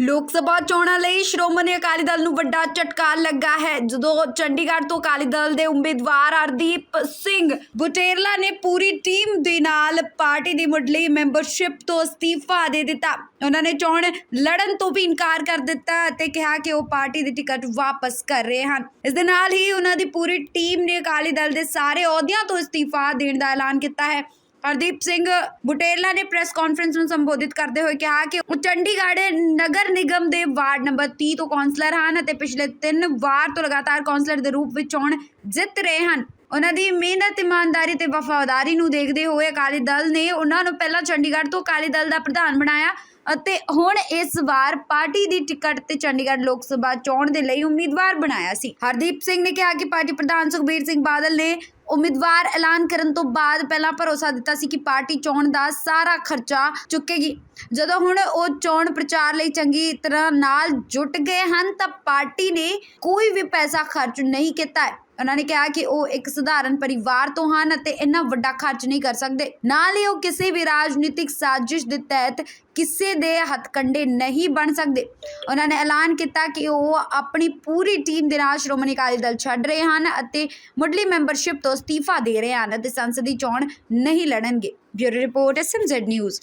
ਲੋਕ ਸਭਾ ਚੋਣਾਂ ਲਈ ਸ਼੍ਰੋਮਣੀ ਅਕਾਲੀ ਦਲ ਨੂੰ ਵੱਡਾ ਝਟਕਾ ਲੱਗਾ ਹੈ। ਜਦੋਂ ਚੰਡੀਗੜ੍ਹ ਤੋਂ ਅਕਾਲੀ ਦਲ ਦੇ ਉਮੀਦਵਾਰ ਹਰਦੀਪ ਸਿੰਘ ਬੁਟੇਰਲਾ ਨੇ ਪੂਰੀ ਟੀਮ ਦੇ ਨਾਲ ਪਾਰਟੀ ਦੀ ਮੁੱਢਲੀ ਮੈਂਬਰਸ਼ਿਪ ਤੋਂ ਅਸਤੀਫਾ ਦੇ ਦਿੱਤਾ। ਉਹਨਾਂ ਨੇ ਚੋਣ ਲੜਨ ਤੋਂ ਵੀ ਇਨਕਾਰ ਕਰ ਦਿੱਤਾ ਅਤੇ ਕਿਹਾ ਕਿ ਉਹ ਪਾਰਟੀ ਦੀ ਟਿਕਟ ਵਾਪਸ ਕਰ ਰਹੇ ਹਨ। ਇਸ ਦੇ ਨਾਲ ਹੀ ਉਹਨਾਂ ਦੀ ਪੂਰੀ ਟੀਮ ਨੇ ਅਕਾਲੀ ਦਲ ਦੇ ਸਾਰੇ ਅਹੁਦਿਆਂ ਤੋਂ ਅਸਤੀਫਾ ਦੇਣ ਦਾ ਐਲਾਨ ਕੀਤਾ ਹੈ। ਹਰਦੀਪ ਸਿੰਘ ਬੁਟੇਲਾ ਨੇ ਪ੍ਰੈਸ ਕਾਨਫਰੰਸ ਨੂੰ ਸੰਬੋਧਿਤ ਕਰਦੇ ਹੋਏ ਕਿਹਾ ਕਿ ਉਹ ਚੰਡੀਗੜ੍ਹ ਨਗਰ ਨਿਗਮ ਦੇ ਵਾਰਡ ਨੰਬਰ 30 ਤੋਂ ਕੌਂਸਲਰ ਹਨ ਅਤੇ ਪਿਛਲੇ 3 ਵਾਰ ਤੋਂ ਲਗਾਤਾਰ ਕੌਂਸਲਰ ਦੇ ਰੂਪ ਵਿੱਚ ਚੋਣ ਜਿੱਤ ਰਹੇ ਹਨ। ਉਹਨਾਂ ਦੀ ਮਿਹਨਤ, ਇਮਾਨਦਾਰੀ ਤੇ ਵਫਾਦਾਰੀ ਨੂੰ ਦੇਖਦੇ ਹੋਏ ਅਕਾਲੀ ਦਲ ਨੇ ਉਹਨਾਂ ਨੂੰ ਪਹਿਲਾਂ ਚੰਡੀਗੜ੍ਹ ਤੋਂ ਅਕਾਲੀ ਦਲ ਦਾ ਪ੍ਰਧਾਨ ਬਣਾਇਆ ਅਤੇ ਹੁਣ ਇਸ ਵਾਰ ਪਾਰਟੀ ਦੀ ਟਿਕਟ ਤੇ ਚੰਡੀਗੜ੍ਹ ਲੋਕ ਸਭਾ ਚੋਣ ਦੇ ਲਈ ਉਮੀਦਵਾਰ ਬਣਾਇਆ ਸੀ। ਹਰਦੀਪ ਸਿੰਘ ਨੇ ਕਿਹਾ ਕਿ ਪਾਰਟੀ ਪ੍ਰਧਾਨ ਸੁਖਬੀਰ ਸਿੰਘ ਬਾਦਲ ਨੇ ਉਮੀਦਵਾਰ ਐਲਾਨ ਕਰਨ ਤੋਂ ਬਾਅਦ ਪਹਿਲਾਂ ਭਰੋਸਾ ਦਿੱਤਾ ਸੀ ਕਿ ਪਾਰਟੀ ਚੋਣ ਦਾ ਸਾਰਾ ਖਰਚਾ ਚੁੱਕੇਗੀ। ਜਦੋਂ ਹੁਣ ਉਹ ਚੋਣ ਪ੍ਰਚਾਰ ਲਈ ਚੰਗੀ ਤਰ੍ਹਾਂ ਨਾਲ ਜੁਟ ਗਏ ਹਨ ਤਾਂ ਪਾਰਟੀ ਨੇ ਕੋਈ ਵੀ ਪੈਸਾ ਖਰਚ ਨਹੀਂ ਕੀਤਾ ਹੈ। ਉਹਨਾਂ ਨੇ ਕਿਹਾ ਕਿ ਉਹ ਇੱਕ ਸਧਾਰਨ ਪਰਿਵਾਰ ਤੋਂ ਹਨ ਅਤੇ ਇੰਨਾ ਵੱਡਾ ਖਰਚ ਨਹੀਂ ਕਰ ਸਕਦੇ। ਨਾਲ ਹੀ ਉਹ ਕਿਸੇ ਵੀ ਰਾਜਨੀਤਿਕ ਸਾਜ਼ਿਸ਼ ਦੇ ਤਹਿਤ ਕਿਸੇ ਦੇ ਹੱਥਕੰਡੇ ਨਹੀਂ ਬਣ ਸਕਦੇ। ਉਹਨਾਂ ਨੇ ਐਲਾਨ ਕੀਤਾ ਕਿ ਉਹ ਆਪਣੀ ਪੂਰੀ ਟੀਮ ਦੇ ਨਾਲ ਸ਼੍ਰੋਮਣੀ ਅਕਾਲੀ ਦਲ ਛੱਡ ਰਹੇ ਹਨ ਅਤੇ ਮੁੱਢਲੀ ਮੈਂਬਰਸ਼ਿਪ ਤੋਂ ਅਸਤੀਫਾ ਦੇ ਰਹੇ ਹਨ ਅਤੇ ਸੰਸਦੀ ਚੋਣ ਨਹੀਂ ਲੜਨਗੇ। Bureau report SMZ news.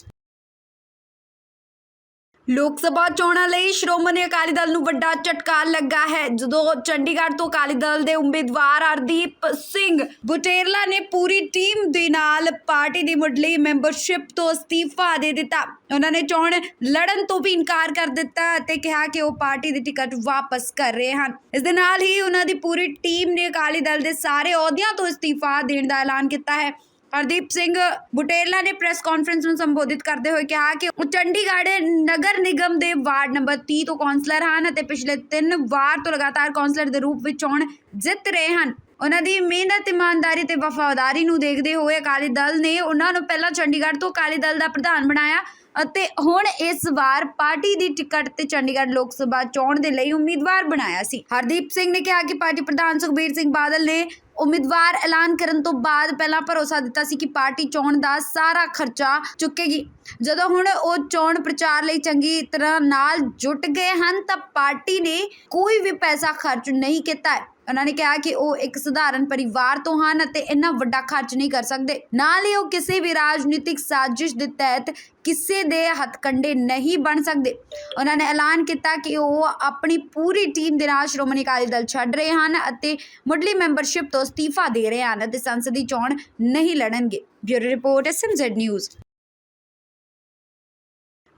Lok Sabha ਚੋਣਾਂ ਲਈ ਸ਼੍ਰੋਮਣੀ ਅਕਾਲੀ ਦਲ ਨੂੰ ਵੱਡਾ ਝਟਕਾ ਲੱਗਾ ਹੈ। ਜਦੋਂ ਚੰਡੀਗੜ੍ਹ ਤੋਂ ਅਕਾਲੀ ਦਲ ਦੇ ਉਮੀਦਵਾਰ ਹਰਦੀਪ ਸਿੰਘ ਬੁਟੇਰਲਾ ਨੇ ਪੂਰੀ ਟੀਮ ਦੇ ਨਾਲ ਪਾਰਟੀ ਦੀ ਮੁੱਢਲੀ ਮੈਂਬਰਸ਼ਿਪ ਤੋਂ ਅਸਤੀਫਾ ਦੇ ਦਿੱਤਾ। ਉਹਨਾਂ ਨੇ ਚੋਣ ਲੜਨ ਤੋਂ ਵੀ ਇਨਕਾਰ ਕਰ ਦਿੱਤਾ ਅਤੇ ਕਿਹਾ ਕਿ ਉਹ ਪਾਰਟੀ ਦੀ ਟਿਕਟ ਵਾਪਸ ਕਰ ਰਹੇ ਹਨ। ਇਸ ਦੇ ਨਾਲ ਹੀ ਉਹਨਾਂ ਦੀ ਪੂਰੀ ਟੀਮ ਨੇ ਅਕਾਲੀ ਦਲ ਦੇ ਸਾਰੇ ਅਹੁਦਿਆਂ ਤੋਂ ਅਸਤੀਫਾ ਦੇਣ ਦਾ ਐਲਾਨ ਕੀਤਾ ਹੈ। ਹਰਦੀਪ ਸਿੰਘ ਬੁਟੇਰਲਾ ਨੇ ਪ੍ਰੈਸ ਕਾਨਫਰੰਸ ਨੂੰ ਸੰਬੋਧਿਤ ਕਰਦੇ ਹੋਏ ਕਿਹਾ ਕਿ ਉਹ ਚੰਡੀਗੜ੍ਹ ਨਗਰ ਨਿਗਮ ਦੇ ਵਾਰਡ ਨੰਬਰ 30 ਤੋਂ ਕੌਂਸਲਰ ਹਨ ਅਤੇ ਪਿਛਲੇ 3 ਵਾਰ ਤੋਂ ਲਗਾਤਾਰ ਕੌਂਸਲਰ ਦੇ ਰੂਪ ਵਿੱਚ ਚੋਣ ਜਿੱਤ ਰਹੇ ਹਨ। ਉਹਨਾਂ ਦੀ ਮਿਹਨਤ, ਇਮਾਨਦਾਰੀ ਤੇ ਵਫਾਦਾਰੀ ਨੂੰ ਦੇਖਦੇ ਹੋਏ ਅਕਾਲੀ ਦਲ ਨੇ ਉਹਨਾਂ ਨੂੰ ਪਹਿਲਾਂ ਚੰਡੀਗੜ੍ਹ ਤੋਂ ਅਕਾਲੀ ਦਲ ਦਾ ਪ੍ਰਧਾਨ ਬਣਾਇਆ ਅਤੇ ਹੁਣ ਇਸ ਵਾਰ ਪਾਰਟੀ ਦੀ ਟਿਕਟ ਤੇ ਚੰਡੀਗੜ੍ਹ ਲੋਕ ਸਭਾ ਚੋਣ ਦੇ ਲਈ ਉਮੀਦਵਾਰ ਬਣਾਇਆ ਸੀ। ਹਰਦੀਪ ਸਿੰਘ ਨੇ ਕਿਹਾ ਕਿ ਪਾਰਟੀ ਪ੍ਰਧਾਨ ਸੁਖਬੀਰ ਸਿੰਘ ਬਾਦਲ ਨੇ ਉਮੀਦਵਾਰ ਐਲਾਨ ਕਰਨ ਤੋਂ ਬਾਅਦ ਪਹਿਲਾਂ ਭਰੋਸਾ ਦਿੱਤਾ ਸੀ ਕਿ ਪਾਰਟੀ ਚੋਣ ਦਾ ਸਾਰਾ ਖਰਚਾ ਚੁੱਕੇਗੀ। ਜਦੋਂ ਹੁਣ ਉਹ ਚੋਣ ਪ੍ਰਚਾਰ ਲਈ ਚੰਗੀ ਤਰ੍ਹਾਂ ਨਾਲ ਜੁਟ ਗਏ ਹਨ ਤਾਂ ਪਾਰਟੀ ਨੇ ਕੋਈ ਵੀ ਪੈਸਾ ਖਰਚ ਨਹੀਂ ਕੀਤਾ ਉਹਨਾਂ ਨੇ ਕਿਹਾ ਕਿ ਉਹ ਇੱਕ ਸਧਾਰਨ ਪਰਿਵਾਰ ਤੋਂ ਹਨ ਅਤੇ ਇੰਨਾ ਵੱਡਾ ਖਰਚ ਨਹੀਂ ਕਰ ਸਕਦੇ। ਨਾਲ ਹੀ ਉਹ ਕਿਸੇ ਵੀ ਰਾਜਨੀਤਿਕ ਸਾਜ਼ਿਸ਼ ਦੇ ਤਹਿਤ ਕਿਸੇ ਦੇ ਹੱਥਕੰਡੇ ਨਹੀਂ ਬਣ ਸਕਦੇ। ਉਹਨਾਂ ਨੇ ਐਲਾਨ ਕੀਤਾ ਕਿ ਉਹ ਆਪਣੀ ਪੂਰੀ ਟੀਮ ਦੇ ਨਾਲ ਸ਼੍ਰੋਮਣੀ ਅਕਾਲੀ ਦਲ ਛੱਡ ਰਹੇ ਹਨ ਅਤੇ ਮੁੱਢਲੀ ਮੈਂਬਰਸ਼ਿਪ ਤੋਂ ਅਸਤੀਫਾ ਦੇ ਰਹੇ ਹਨ ਅਤੇ ਸੰਸਦੀ ਚੋਣ ਨਹੀਂ ਲੜਨਗੇ। Bureau report SMZ news.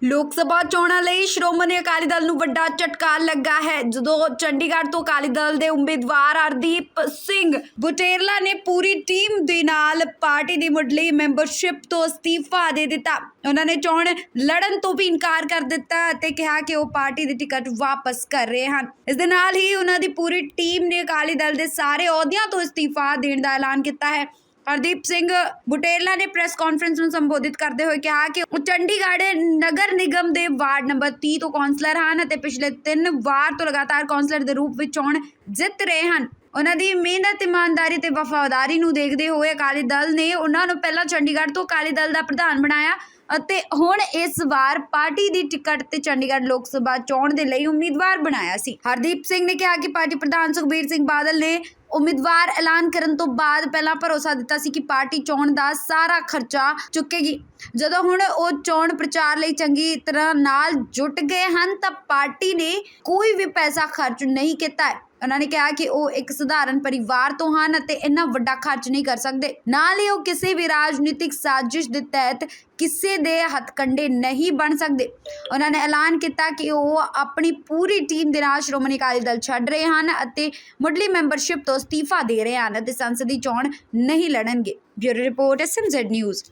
Lok Sabha ਚੋਣਾਂ ਲਈ ਸ਼੍ਰੋਮਣੀ ਅਕਾਲੀ ਦਲ ਨੂੰ ਵੱਡਾ ਝਟਕਾ ਲੱਗਾ ਹੈ। ਜਦੋਂ ਚੰਡੀਗੜ੍ਹ ਤੋਂ ਅਕਾਲੀ ਦਲ ਦੇ ਉਮੀਦਵਾਰ ਅਰਦੀਪ ਸਿੰਘ ਬੁਟੇਰਲਾ ਨੇ ਪੂਰੀ ਟੀਮ ਦੇ ਨਾਲ ਪਾਰਟੀ ਦੀ ਮੁੱਢਲੀ ਮੈਂਬਰਸ਼ਿਪ ਤੋਂ ਅਸਤੀਫਾ ਦੇ ਦਿੱਤਾ। ਉਹਨਾਂ ਨੇ ਚੋਣ ਲੜਨ ਤੋਂ ਵੀ ਇਨਕਾਰ ਕਰ ਦਿੱਤਾ ਅਤੇ ਕਿਹਾ ਕਿ ਉਹ ਪਾਰਟੀ ਦੀ ਟਿਕਟ ਵਾਪਸ ਕਰ ਰਹੇ ਹਨ। ਇਸ ਦੇ ਨਾਲ ਹੀ ਉਹਨਾਂ ਦੀ ਪੂਰੀ ਟੀਮ ਨੇ ਅਕਾਲੀ ਦਲ ਦੇ ਸਾਰੇ ਅਹੁਦਿਆਂ ਤੋਂ ਅਸਤੀਫਾ ਦੇਣ ਦਾ ਐਲਾਨ ਕੀਤਾ ਹੈ। ਹਰਦੀਪ ਸਿੰਘ ਬੁਟੇਰਲਾ ਨੇ ਪ੍ਰੈਸ ਕਾਨਫਰੰਸ ਨੂੰ ਸੰਬੋਧਿਤ ਕਰਦੇ ਹੋਏ ਕਿਹਾ ਕਿ ਉਹ ਚੰਡੀਗੜ੍ਹ ਨਗਰ ਨਿਗਮ ਦੇ ਵਾਰਡ ਨੰਬਰ 30 ਤੋਂ ਕੌਂਸਲਰ ਹਨ ਅਤੇ ਪਿਛਲੇ 3 ਵਾਰ ਤੋਂ ਲਗਾਤਾਰ ਕੌਂਸਲਰ ਦੇ ਰੂਪ ਵਿੱਚ ਚੋਣ ਜਿੱਤ ਰਹੇ ਹਨ। ਉਹਨਾਂ ਦੀ ਮਿਹਨਤ, ਇਮਾਨਦਾਰੀ ਤੇ ਵਫਾਦਾਰੀ ਨੂੰ ਦੇਖਦੇ ਹੋਏ ਅਕਾਲੀ ਦਲ ਨੇ ਉਹਨਾਂ ਨੂੰ ਪਹਿਲਾਂ ਚੰਡੀਗੜ੍ਹ ਤੋਂ ਅਕਾਲੀ ਦਲ ਦਾ ਪ੍ਰਧਾਨ ਬਣਾਇਆ। ਅਤੇ ਹੁਣ ਇਸ ਵਾਰ ਪਾਰਟੀ ਦੀ ਟਿਕਟ ਤੇ ਚੰਡੀਗੜ੍ਹ ਲੋਕ ਸਭਾ ਚੋਣ ਦੇ ਲਈ ਉਮੀਦਵਾਰ ਬਣਾਇਆ ਸੀ। ਹਰਦੀਪ ਸਿੰਘ ਨੇ ਕਿਹਾ ਕਿ ਪਾਰਟੀ ਪ੍ਰਧਾਨ ਸੁਖਬੀਰ ਸਿੰਘ ਬਾਦਲ ਨੇ ਉਮੀਦਵਾਰ ਐਲਾਨ ਕਰਨ ਤੋਂ ਬਾਅਦ ਪਹਿਲਾਂ ਭਰੋਸਾ ਦਿੱਤਾ ਸੀ ਕਿ ਪਾਰਟੀ ਚੋਣ ਦਾ ਸਾਰਾ ਖਰਚਾ ਚੁੱਕੇਗੀ। ਜਦੋਂ ਹੁਣ ਉਹ ਚੋਣ ਪ੍ਰਚਾਰ ਲਈ ਚੰਗੀ ਤਰ੍ਹਾਂ ਨਾਲ ਜੁਟ ਗਏ ਹਨ ਤਾਂ ਪਾਰਟੀ ਨੇ ਕੋਈ ਵੀ ਪੈਸਾ ਖਰਚ ਨਹੀਂ ਕੀਤਾ। ਉਹਨਾਂ ਨੇ ਕਿਹਾ ਕਿ ਉਹ ਇੱਕ ਸਧਾਰਨ ਪਰਿਵਾਰ ਤੋਂ ਹਨ ਅਤੇ ਇੰਨਾ ਵੱਡਾ ਖਰਚ ਨਹੀਂ ਕਰ ਸਕਦੇ। ਨਾਲ ਹੀ ਉਹ ਕਿਸੇ ਵੀ ਰਾਜਨੀਤਿਕ ਸਾਜ਼ਿਸ਼ ਦੇ ਤਹਿਤ ਕਿਸੇ ਦੇ ਹੱਥਕੰਡੇ ਨਹੀਂ ਬਣ ਸਕਦੇ। ਉਹਨਾਂ ਨੇ ਐਲਾਨ ਕੀਤਾ ਕਿ ਉਹ ਆਪਣੀ ਪੂਰੀ ਟੀਮ ਦੇ ਨਾਲ ਸ਼੍ਰੋਮਣੀ ਅਕਾਲੀ ਦਲ ਛੱਡ ਰਹੇ ਹਨ ਅਤੇ ਮੁੱਢਲੀ ਮੈਂਬਰਸ਼ਿਪ ਤੋਂ ਅਸਤੀਫਾ ਦੇ ਰਹੇ ਹਨ ਅਤੇ ਸੰਸਦੀ ਚੋਣ ਨਹੀਂ ਲੜਨਗੇ। Bureau report SMZ news.